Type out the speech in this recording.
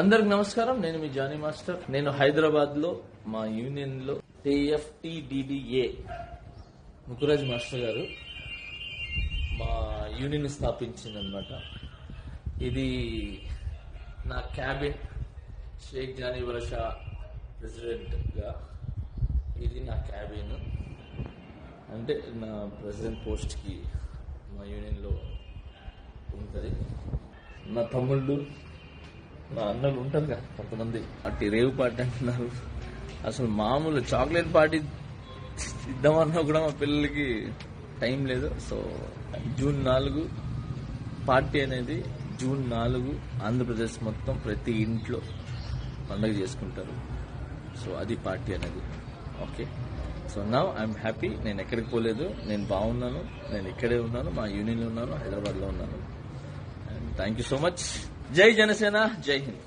అందరికి నమస్కారం. నేను మీ జానీ మాస్టర్. నేను హైదరాబాద్లో మా యూనియన్లో టిఎఫ్టిడిడిఏ ముకురాజ్ మాస్టర్ గారు మా యూనియన్ స్థాపించింది అనమాట ఇది నా క్యాబిన్ షేక్ జానీ వరషా ప్రెసిడెంట్గా. ఇది నా క్యాబిన్. అంటే నా ప్రెసిడెంట్ పోస్ట్కి మా యూనియన్లో ఉంటుంది. నా తమ్ముళ్ళు నా అన్నలు ఉంటారు కదా కొంతమంది. అట్టి రేవు పార్టీ అంటున్నారు. అసలు మామూలు చాక్లెట్ పార్టీ ఇద్దామన్నా కూడా మా పిల్లలకి టైం లేదు. సో జూన్ నాలుగు పార్టీ అనేది జూన్ నాలుగు ఆంధ్రప్రదేశ్ మొత్తం ప్రతి ఇంట్లో పండుగ చేసుకుంటారు. సో అది పార్టీ అనేది. ఓకే? సో నా ఐఎమ్ హ్యాపీ నేను ఎక్కడికి పోలేదు. నేను బాగున్నాను. నేను ఇక్కడే ఉన్నాను. మా యూనియన్లో ఉన్నాను. హైదరాబాద్లో ఉన్నాను. And thank you so much జై జనసేన జై హింద్.